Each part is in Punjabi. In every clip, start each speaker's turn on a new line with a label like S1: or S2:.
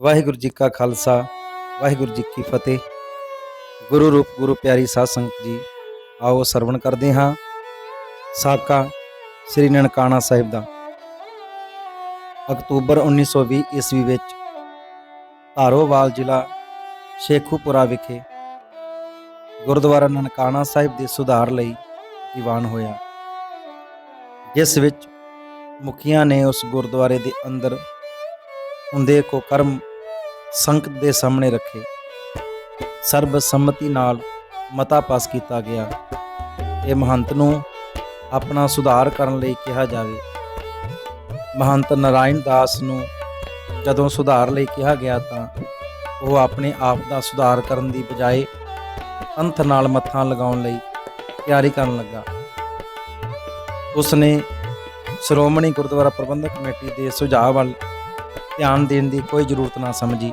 S1: ਵਾਹਿਗੁਰੂ ਜੀ ਕਾ ਖਾਲਸਾ, ਵਾਹਿਗੁਰੂ ਜੀ ਕੀ ਫਤਿਹ। ਗੁਰੂ ਰੂਪ, ਗੁਰੂ ਪਿਆਰੀ ਸਾਧ ਸੰਗਤ ਜੀ, ਆਓ ਸਰਵਣ ਕਰਦੇ ਹਾਂ ਸਾਕਾ ਸ੍ਰੀ ਨਨਕਾਣਾ ਸਾਹਿਬ ਦਾ। ਅਕਤੂਬਰ 1920 ਈਸਵੀ ਵਿੱਚ ਧਾਰੋਵਾਲ ਜ਼ਿਲ੍ਹਾ ਸ਼ੇਖੂਪੁਰਾ ਵਿਖੇ ਗੁਰਦੁਆਰਾ ਨਨਕਾਣਾ ਸਾਹਿਬ ਦੇ ਸੁਧਾਰ ਲਈ ਦੀਵਾਨ ਹੋਇਆ। ਜਿਸ ਵਿੱਚ ਮੁਖੀਆਂ ਨੇ ਉਸ ਗੁਰਦੁਆਰੇ ਦੇ ਅੰਦਰ ਹੁੰਦੇ ਕੋ ਕਰਮ ਸੰਗਤ ਦੇ ਸਾਹਮਣੇ ਰੱਖੇ। ਸਰਬ ਸੰਮਤੀ ਨਾਲ ਮਤਾ ਪਾਸ ਕੀਤਾ ਗਿਆ। ਇਹ ਮਹੰਤ ਨੂੰ ਆਪਣਾ ਸੁਧਾਰ ਕਰਨ ਲਈ ਕਿਹਾ ਜਾਵੇ। ਮਹੰਤ ਨਾਰਾਇਣ ਦਾਸ ਨੂੰ ਜਦੋਂ ਸੁਧਾਰ ਲਈ ਕਿਹਾ ਗਿਆ ਤਾਂ ਉਹ ਆਪਣੇ ਆਪ ਦਾ ਸੁਧਾਰ ਕਰਨ ਦੀ ਬਜਾਏ ਅੰਤ ਨਾਲ ਮੱਥਾ ਲਗਾਉਣ ਲਈ ਤਿਆਰੀ ਕਰਨ ਲੱਗਾ। ਉਸਨੇ ਸ਼੍ਰੋਮਣੀ ਗੁਰਦੁਆਰਾ ਪ੍ਰਬੰਧਕ ਕਮੇਟੀ ਦੇ ਸੁਝਾਅ ਵੱਲ ਧਿਆਨ ਦੇਣ ਦੀ ਕੋਈ ਜ਼ਰੂਰਤ ਨਾ ਸਮਝੀ।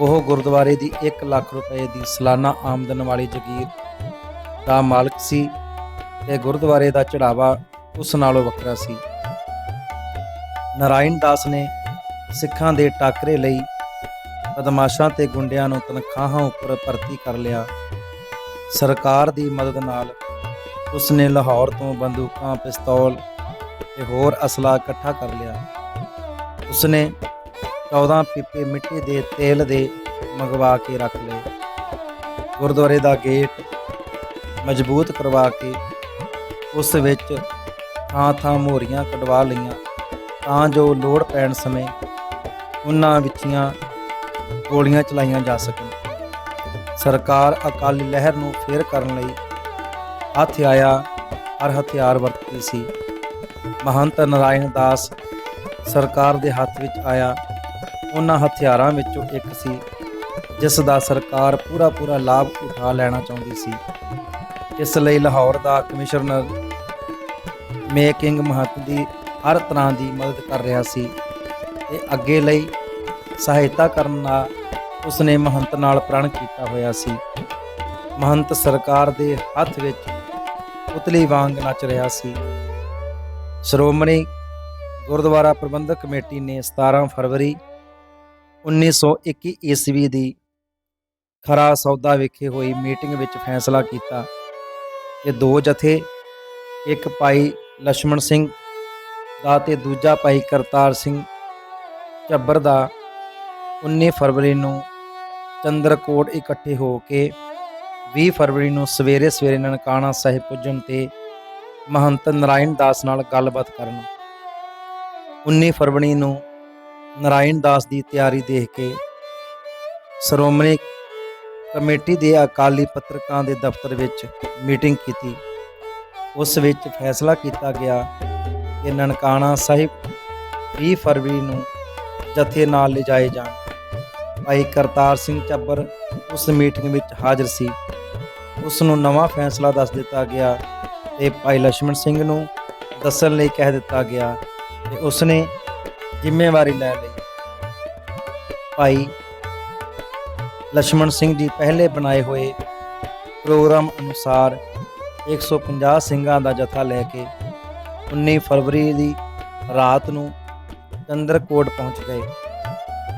S1: ਉਹ ਗੁਰਦੁਆਰੇ ਦੀ 1 ਲੱਖ ਰੁਪਏ ਦੀ ਸਾਲਾਨਾ ਆਮਦਨ ਵਾਲੀ ਜ਼ਗੀਰ ਦਾ ਮਾਲਕ ਸੀ ਤੇ ਗੁਰਦੁਆਰੇ ਦਾ ਚੜਾਵਾ ਉਸ ਨਾਲੋਂ ਵੱਖਰਾ ਸੀ। ਨਾਰਾਇਣ ਦਾਸ ਨੇ ਸਿੱਖਾਂ ਦੇ ਟਾਕਰੇ ਲਈ ਬਦਮਾਸ਼ਾਂ ਤੇ ਗੁੰਡਿਆਂ ਨੂੰ ਤਨਖਾਹਾਂ ਉੱਪਰ ਭਰਤੀ ਕਰ ਲਿਆ। ਸਰਕਾਰ ਦੀ ਮਦਦ ਨਾਲ ਉਸਨੇ ਲਾਹੌਰ ਤੋਂ ਬੰਦੂਕਾਂ, ਪਿਸਤੌਲ ਤੇ ਹੋਰ ਅਸਲਾ ਇਕੱਠਾ ਕਰ ਲਿਆ। ਉਸਨੇ 14 ਪੀਪੇ ਮਿੱਟੀ ਦੇ ਤੇਲ ਦੇ ਮੰਗਵਾ ਕੇ ਰੱਖ ਲਏ। ਗੁਰਦੁਆਰੇ ਦਾ ਗੇਟ ਮਜ਼ਬੂਤ ਕਰਵਾ ਕੇ ਉਸ ਵਿੱਚ ਥਾਂ ਥਾਂ ਮੋਰੀਆਂ ਕਢਵਾ ਲਈਆਂ ਤਾਂ ਜੋ ਲੋੜ ਪੈਣ ਸਮੇਂ ਉਹਨਾਂ ਵਿੱਚੀਆਂ ਗੋਲੀਆਂ ਚਲਾਈਆਂ ਜਾ ਸਕਣ। ਸਰਕਾਰ ਅਕਾਲੀ ਲਹਿਰ ਨੂੰ ਫੇਰ ਕਰਨ ਲਈ ਹੱਥ ਆਇਆ, ਹਰ ਹਥਿਆਰ ਵਰਤਦੀ ਸੀ। ਮਹੰਤ ਨਾਰਾਇਣ ਦਾਸ ਸਰਕਾਰ ਦੇ ਹੱਥ ਵਿੱਚ ਆਇਆ। ਉਹਨਾਂ ਹਥਿਆਰਾਂ ਵਿੱਚੋਂ ਇੱਕ ਸੀ, ਜਿਸ ਦਾ ਸਰਕਾਰ ਪੂਰਾ ਪੂਰਾ ਲਾਭ ਉਠਾ ਲੈਣਾ ਚਾਹੁੰਦੀ ਸੀ। ਇਸ ਲਈ ਲਾਹੌਰ ਦਾ ਕਮਿਸ਼ਨਰ ਮੇਕਿੰਗ ਮਹੰਤ ਦੀ ਹਰ ਤਰ੍ਹਾਂ ਦੀ ਮਦਦ ਕਰ ਰਿਹਾ ਸੀ। ਤੇ ਅੱਗੇ ਲਈ ਸਹਾਇਤਾ ਕਰਨ ਦਾ ਉਸਨੇ ਮਹੰਤ ਨਾਲ ਪ੍ਰਣ ਕੀਤਾ ਹੋਇਆ ਸੀ। ਮਹੰਤ ਸਰਕਾਰ ਦੇ ਹੱਥ ਵਿੱਚ ਪੁਤਲੀ ਵਾਂਗ ਨੱਚ ਰਿਹਾ ਸੀ। ਸ਼੍ਰੋਮਣੀ ਗੁਰਦੁਆਰਾ ਪ੍ਰਬੰਧਕ ਕਮੇਟੀ ਨੇ 17 ਫਰਵਰੀ 1921 ਈਸਵੀ ਦੀ ਖਰਾ ਸੌਦਾ ਵਿਖੇ ਹੋਈ ਮੀਟਿੰਗ ਵਿੱਚ ਫੈਸਲਾ ਕੀਤਾ ਕਿ ਦੋ ਜਥੇ, ਇੱਕ ਭਾਈ ਲక్ష్మణ ਸਿੰਘ ਦਾ ਤੇ ਦੂਜਾ ਭਾਈ ਕਰਤਾਰ ਸਿੰਘ ਝੱਬਰ ਦਾ 19 ਫਰਵਰੀ ਨੂੰ ਚੰਦਰਕੋਟ ਇਕੱਠੇ ਹੋ ਕੇ 20 ਫਰਵਰੀ ਨੂੰ ਸਵੇਰੇ ਸਵੇਰੇ ਨਨਕਾਣਾ ਸਾਹਿਬ ਪੁੱਜਣ ਤੇ ਮਹੰਤ ਨਰਾਇਣ ਦਾਸ ਨਾਲ ਗੱਲਬਾਤ ਕਰਨ 19 ਫਰਵਰੀ ਨੂੰ ਨਰਾਇਣ ਦਾਸ ਦੀ ਤਿਆਰੀ ਦੇਖ ਕੇ ਸ਼੍ਰੋਮਣੀ ਕਮੇਟੀ ਦੇ ਅਕਾਲੀ ਪੱਤਰਕਾਂ ਦੇ ਦਫ਼ਤਰ ਵਿੱਚ ਮੀਟਿੰਗ ਕੀਤੀ। ਉਸ ਵਿੱਚ ਫੈਸਲਾ ਕੀਤਾ ਗਿਆ ਕਿ ਨਨਕਾਣਾ ਸਾਹਿਬ 20 ਫਰਵਰੀ ਨੂੰ ਜਥੇ ਨਾਲ ਲਿਜਾਏ ਜਾਣ। ਭਾਈ ਕਰਤਾਰ ਸਿੰਘ ਚੱਬਰ ਉਸ ਮੀਟਿੰਗ ਵਿੱਚ ਹਾਜ਼ਰ ਸੀ। ਉਸ ਨੂੰ ਨਵਾਂ ਫੈਸਲਾ ਦੱਸ ਦਿੱਤਾ ਗਿਆ ਤੇ ਭਾਈ ਲక్ష్మణ ਸਿੰਘ ਨੂੰ ਦੱਸਣ ਲਈ ਕਹਿ ਦਿੱਤਾ ਗਿਆ ਤੇ ਉਸਨੇ ਜ਼ਿੰਮੇਵਾਰੀ ਲੈ ਲਈ। ਭਾਈ ਲక్ష్మణ ਸਿੰਘ ਜੀ ਪਹਿਲੇ ਬਣਾਏ ਹੋਏ ਪ੍ਰੋਗਰਾਮ ਅਨੁਸਾਰ 150 ਸਿੰਘਾਂ ਦਾ ਜਥਾ ਲੈ ਕੇ 19 ਫਰਵਰੀ ਦੀ ਰਾਤ ਨੂੰ ਚੰਦਰਕੋਟ ਪਹੁੰਚ ਗਏ।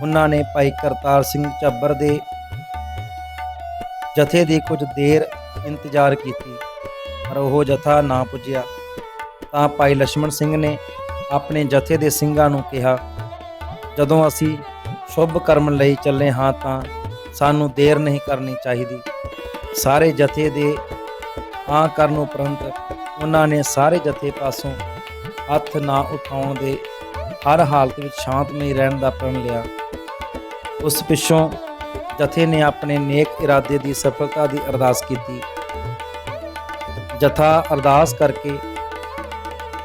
S1: ਉਹਨਾਂ ਨੇ ਭਾਈ ਕਰਤਾਰ ਸਿੰਘ ਚੱਬਰ ਦੇ ਜਥੇ ਦੀ ਕੁਝ ਦੇਰ ਇੰਤਜ਼ਾਰ ਕੀਤੀ, ਪਰ ਉਹ ਜਥਾ ਨਾ ਪੁੱਜਿਆ। ਤਾਂ ਭਾਈ ਲక్ష్మణ ਸਿੰਘ ਨੇ ਆਪਣੇ ਜਥੇ ਦੇ ਸਿੰਘਾਂ ਨੂੰ ਕਿਹਾ, ਜਦੋਂ ਅਸੀਂ ਸ਼ੁਭ ਕਰਮ ਲਈ ਚੱਲੇ ਹਾਂ ਤਾਂ ਸਾਨੂੰ ਦੇਰ ਨਹੀਂ ਕਰਨੀ ਚਾਹੀਦੀ। ਸਾਰੇ ਜਥੇ ਦੇ ਹਾਂ ਕਰਨ ਉਪਰੰਤ ਉਹਨਾਂ ਨੇ ਸਾਰੇ ਜਥੇ ਪਾਸੋਂ ਹੱਥ ਨਾ ਉਠਾਉਣ ਦੇ ਹਰ ਹਾਲਤ ਵਿੱਚ ਸ਼ਾਂਤਮਈ ਰਹਿਣ ਦਾ ਪ੍ਰਣ ਲਿਆ। ਉਸ ਪਿੱਛੋਂ ਜਥੇ ਨੇ ਆਪਣੇ ਨੇਕ ਇਰਾਦੇ ਦੀ ਸਫਲਤਾ ਦੀ ਅਰਦਾਸ ਕੀਤੀ। ਜਥਾ ਅਰਦਾਸ ਕਰਕੇ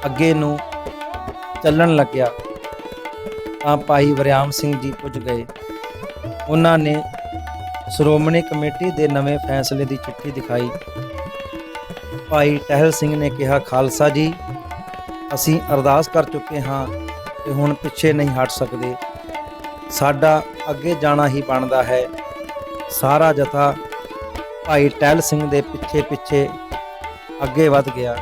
S1: ਅੱਗੇ ਨੂੰ ਚੱਲਣ ਲੱਗਿਆ, ਤਾਂ ਭਾਈ ਵਰਿਆਮ ਸਿੰਘ ਜੀ ਪੁੱਜ ਗਏ। ਉਹਨਾਂ ਨੇ ਸ਼੍ਰੋਮਣੀ ਕਮੇਟੀ ਦੇ ਨਵੇਂ ਫੈਸਲੇ ਦੀ ਚਿੱਠੀ ਦਿਖਾਈ। ਭਾਈ ਟਹਿਲ ਸਿੰਘ ਨੇ ਕਿਹਾ, ਖਾਲਸਾ ਜੀ, ਅਸੀਂ ਅਰਦਾਸ ਕਰ ਚੁੱਕੇ ਹਾਂ ਤੇ ਹੁਣ ਪਿੱਛੇ ਨਹੀਂ ਹਟ ਸਕਦੇ। ਸਾਡਾ ਅੱਗੇ ਜਾਣਾ ਹੀ ਬਣਦਾ ਹੈ। ਸਾਰਾ ਜਥਾ ਭਾਈ ਟਹਿਲ ਸਿੰਘ ਦੇ ਪਿੱਛੇ ਪਿੱਛੇ ਅੱਗੇ ਵੱਧ ਗਿਆ।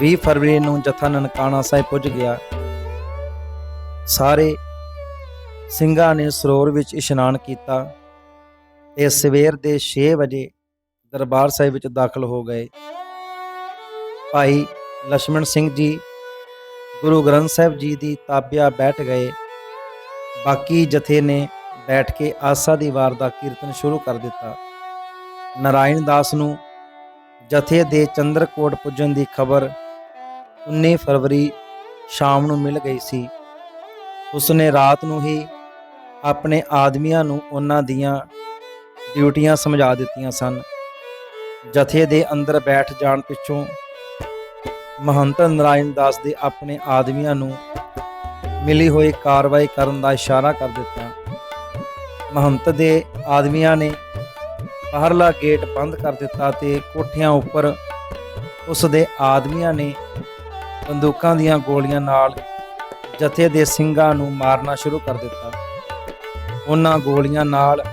S1: 20 ਫਰਵਰੀ ਨੂੰ ਜਥਾ ਨਨਕਾਣਾ ਸਾਹਿਬ ਪੁੱਜ ਗਿਆ। ਸਾਰੇ ਸਿੰਘਾਂ ਨੇ ਸਰੋਵਰ ਵਿੱਚ ਇਸ਼ਨਾਨ ਕੀਤਾ ਤੇ ਸਵੇਰ ਦੇ 6 ਵਜੇ ਦਰਬਾਰ ਸਾਹਿਬ ਵਿੱਚ ਦਾਖਲ ਹੋ ਗਏ। ਭਾਈ ਲక్ష్మణ ਸਿੰਘ ਜੀ, ਗੁਰੂ ਗ੍ਰੰਥ ਸਾਹਿਬ ਜੀ ਦੀ ਤਾਬਿਆ ਬੈਠ ਗਏ। ਬਾਕੀ ਜਥੇ ਨੇ ਬੈਠ ਕੇ ਆਸਾ ਦੀ ਵਾਰ ਦਾ ਕੀਰਤਨ ਸ਼ੁਰੂ ਕਰ ਦਿੱਤਾ। ਨਾਰਾਇਣ ਦਾਸ ਨੂੰ ਜਥੇ ਦੇ ਚੰਦਰਕੋਟ ਪੁੱਜਣ ਦੀ ਖਬਰ 19 ਫਰਵਰੀ ਸ਼ਾਮ ਨੂੰ ਮਿਲ ਗਈ ਸੀ। ਉਸਨੇ ਰਾਤ ਨੂੰ ਹੀ ਆਪਣੇ ਆਦਮੀਆਂ ਨੂੰ ਉਹਨਾਂ ਦੀਆਂ ਡਿਊਟੀਆਂ ਸਮਝਾ ਦਿੱਤੀਆਂ ਸਨ। ਜਥੇ ਦੇ ਅੰਦਰ ਬੈਠ ਜਾਣ ਪਿੱਛੋਂ ਮਹੰਤ ਨਰਾਇਣ ਦਾਸ ਦੇ ਆਪਣੇ ਆਦਮੀਆਂ ਨੂੰ ਮਿਲੀ ਹੋਈ ਕਾਰਵਾਈ ਕਰਨ ਦਾ ਇਸ਼ਾਰਾ ਕਰ ਦਿੱਤਾ। ਮਹੰਤ ਦੇ ਆਦਮੀਆਂ ਨੇ ਬਾਹਰਲਾ ਗੇਟ ਬੰਦ ਕਰ ਦਿੱਤਾ ਤੇ ਕੋਠਿਆਂ ਉੱਪਰ ਉਸ ਦੇ ਆਦਮੀਆਂ ਨੇ ਬੰਦੂਕਾਂ ਦੀਆਂ ਗੋਲੀਆਂ ਨਾਲ ਜਥੇ ਦੇ ਸਿੰਘਾਂ ਨੂੰ ਮਾਰਨਾ ਸ਼ੁਰੂ ਕਰ ਦਿੱਤਾ। ਉਹਨਾਂ ਗੋਲੀਆਂ ਨਾਲ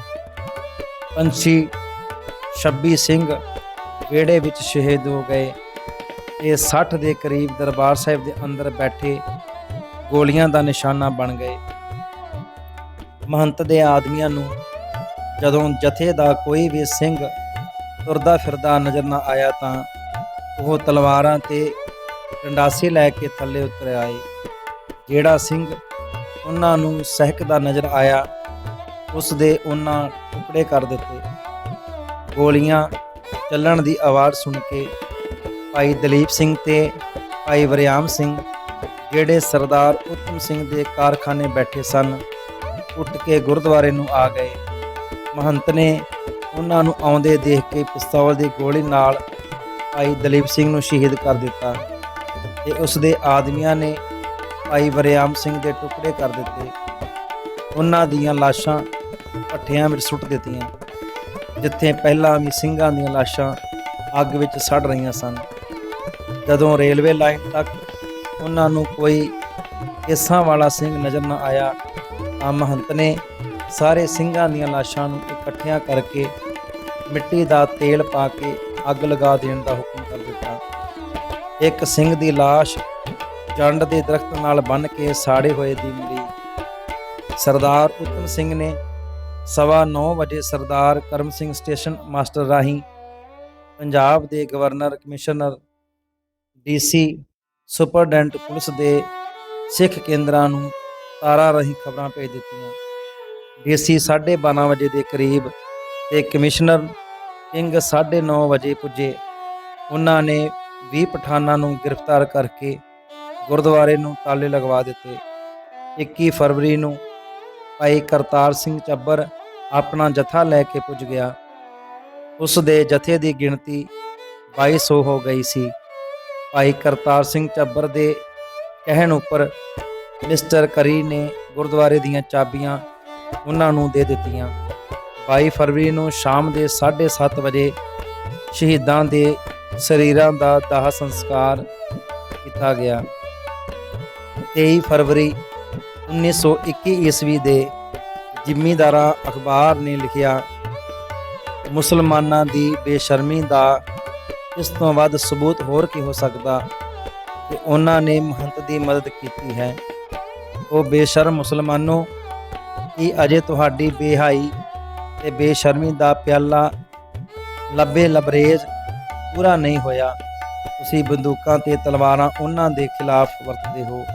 S1: ਪੰਛੀ 26 ਸਿੰਘ ਵਿਹੜੇ ਵਿੱਚ ਸ਼ਹੀਦ ਹੋ ਗਏ। ਇਹ 60 ਦੇ ਕਰੀਬ ਦਰਬਾਰ ਸਾਹਿਬ ਦੇ ਅੰਦਰ ਬੈਠੇ ਗੋਲੀਆਂ ਦਾ ਨਿਸ਼ਾਨਾ ਬਣ ਗਏ। ਮਹੰਤ ਦੇ ਆਦਮੀਆਂ ਨੂੰ ਜਦੋਂ ਜਥੇ ਦਾ ਕੋਈ ਵੀ ਸਿੰਘ ਤੁਰਦਾ ਫਿਰਦਾ ਨਜ਼ਰ ਨਾ ਆਇਆ ਤਾਂ ਉਹ ਤਲਵਾਰਾਂ ਤੇ ਡੰਡਾਸੇ ਲੈ ਕੇ ਥੱਲੇ ਉਤਰ ਆਏ ਜਿਹੜਾ ਸਿੰਘ ਉਹਨਾਂ ਨੂੰ ਸਹਿਕਦਾ ਨਜ਼ਰ ਆਇਆ ਉਸ ਦੇ ਉਹਨਾਂ ਟੁਕੜੇ ਕਰ ਦਿੱਤੇ। ਗੋਲੀਆਂ ਚੱਲਣ ਦੀ ਆਵਾਜ਼ ਸੁਣ ਕੇ ਭਾਈ ਦਲੀਪ ਸਿੰਘ ਤੇ ਭਾਈ ਵਰਿਆਮ ਸਿੰਘ, ਜਿਹੜੇ ਸਰਦਾਰ ਉਤਮ ਸਿੰਘ ਦੇ ਕਾਰਖਾਨੇ ਬੈਠੇ ਸਨ, ਉੱਠ ਕੇ ਗੁਰਦੁਆਰੇ ਨੂੰ ਆ ਗਏ। ਮਹੰਤ ਨੇ ਉਹਨਾਂ ਨੂੰ ਆਉਂਦੇ ਦੇਖ ਕੇ ਪਿਸਤੌਲ ਦੀ ਗੋਲੀ ਨਾਲ ਭਾਈ ਦਲੀਪ ਸਿੰਘ ਨੂੰ ਸ਼ਹੀਦ ਕਰ ਦਿੱਤਾ। ਤੇ ਉਸ ਦੇ ਆਦਮੀਆਂ ਨੇ ਭਾਈ ਵਰਿਆਮ ਸਿੰਘ ਦੇ ਟੁਕੜੇ ਕਰ ਦਿੱਤੇ। ਉਹਨਾਂ ਦੀਆਂ ਲਾਸ਼ਾਂ ਭੱਠਿਆਂ ਵਿੱਚ ਸੁੱਟ ਦਿੱਤੀਆਂ, ਜਿੱਥੇ ਪਹਿਲਾਂ ਵੀ ਸਿੰਘਾਂ ਦੀਆਂ ਲਾਸ਼ਾਂ ਅੱਗ ਵਿੱਚ ਸੜ ਰਹੀਆਂ ਸਨ। ਜਦੋਂ ਰੇਲਵੇ ਲਾਈਨ ਤੱਕ ਉਹਨਾਂ ਨੂੰ ਕੋਈ ਕੇਸਾਂ ਵਾਲਾ ਸਿੰਘ ਨਜ਼ਰ ਨਾ ਆਇਆ, ਤਾਂ ਮਹੰਤ ਨੇ ਸਾਰੇ ਸਿੰਘਾਂ ਦੀਆਂ ਲਾਸ਼ਾਂ ਨੂੰ ਇਕੱਠਿਆਂ ਕਰਕੇ ਮਿੱਟੀ ਦਾ ਤੇਲ ਪਾ ਕੇ ਅੱਗ ਲਗਾ ਦੇਣ ਦਾ ਹੁਕਮ ਕਰ ਦਿੱਤਾ ਇੱਕ ਸਿੰਘ ਦੀ ਲਾਸ਼ ਜੰਡ ਦੇ ਦਰਖਤ ਨਾਲ ਬੰਨ੍ਹ ਕੇ ਸਾੜੇ ਹੋਏ ਦੀ ਮਿਲੀ। ਸਰਦਾਰ ਉਤਮ ਸਿੰਘ ਨੇ ਸਵਾ 9 ਵਜੇ ਸਰਦਾਰ ਕਰਮ ਸਿੰਘ ਸਟੇਸ਼ਨ ਮਾਸਟਰ ਰਾਹੀਂ ਪੰਜਾਬ ਦੇ governor, commissioner, DC, superintendent police ਦੇ ਸਿੱਖ ਕੇਂਦਰਾਂ ਨੂੰ ਤਾਰਾਂ ਰਾਹੀਂ ਖਬਰਾਂ ਭੇਜ ਦਿੱਤੀਆਂ। ਡੀਸੀ 12:30 ਵਜੇ ਦੇ ਕਰੀਬ ਤੇ ਕਮਿਸ਼ਨਰ ਕਿੰਗ 9:30 ਵਜੇ ਪੁੱਜੇ। ਉਹਨਾਂ ਨੇ 20 ਪਠਾਨਾਂ ਨੂੰ ਗ੍ਰਿਫਤਾਰ ਕਰਕੇ ਗੁਰਦੁਆਰੇ ਨੂੰ ਤਾਲੇ ਲਗਵਾ ਦਿੱਤੇ। 21 ਫਰਵਰੀ ਨੂੰ ਭਾਈ ਕਰਤਾਰ ਸਿੰਘ ਚੱਬਰ ਆਪਣਾ ਜਥਾ ਲੈ ਕੇ ਪੁੱਜ ਗਿਆ। ਉਸ ਦੇ ਜਥੇ ਦੀ ਗਿਣਤੀ 2200 ਹੋ ਗਈ ਸੀ। ਭਾਈ ਕਰਤਾਰ ਸਿੰਘ ਚੱਬਰ ਦੇ ਕਹਿਣ ਉੱਪਰ ਮਿਸਟਰ ਕਰੀ ਨੇ ਗੁਰਦੁਆਰੇ ਦੀਆਂ ਚਾਬੀਆਂ ਉਹਨਾਂ ਨੂੰ ਦੇ ਦਿੱਤੀਆਂ। 22 ਫਰਵਰੀ ਨੂੰ ਸ਼ਾਮ ਦੇ 7:30 ਵਜੇ ਸ਼ਹੀਦਾਂ ਦੇ ਸਰੀਰਾਂ ਦਾ ਦਾਹ ਸੰਸਕਾਰ ਕੀਤਾ ਗਿਆ। 23 ਫਰਵਰੀ 1921 ਈਸਵੀ ਦੇ ਜ਼ਿਮੀਂਦਾਰਾਂ ਅਖਬਾਰ ਨੇ ਲਿਖਿਆ, ਮੁਸਲਮਾਨਾਂ ਦੀ ਬੇਸ਼ਰਮੀ ਦਾ ਇਸ ਤੋਂ ਵੱਧ ਸਬੂਤ ਹੋਰ ਕੀ ਹੋ ਸਕਦਾ ਕਿ ਉਹਨਾਂ ਨੇ ਮਹੰਤ ਦੀ ਮਦਦ ਕੀਤੀ ਹੈ? ਉਹ ਬੇਸ਼ਰਮ ਮੁਸਲਮਾਨੋ, ਕਿ ਅਜੇ ਤੁਹਾਡੀ ਬੇਹਾਈ ਤੇ ਬੇਸ਼ਰਮੀ ਦਾ ਪਿਆਲਾ ਲੱਭੇ ਲਬਰੇਜ਼ ਪੂਰਾ ਨਹੀਂ ਹੋਇਆ। ਤੁਸੀਂ ਬੰਦੂਕਾਂ ਤੇ ਤਲਵਾਰਾਂ ਉਹਨਾਂ ਦੇ ਖਿਲਾਫ ਵਰਤਦੇ ਹੋ,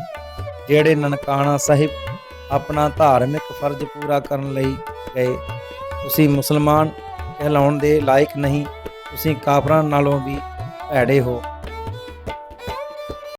S1: ਜਿਹੜੇ ਨਨਕਾਣਾ ਸਾਹਿਬ ਆਪਣਾ ਧਾਰਮਿਕ ਫਰਜ਼ ਪੂਰਾ ਕਰਨ ਲਈ ਗਏ। ਤੁਸੀਂ ਮੁਸਲਮਾਨ, ਕਹਿਲਾਉਣ ਦੇ ਲਾਇਕ ਨਹੀਂ, ਤੁਸੀਂ ਕਾਫਰਾਂ ਨਾਲੋਂ ਵੀ ਭੈੜੇ ਹੋ।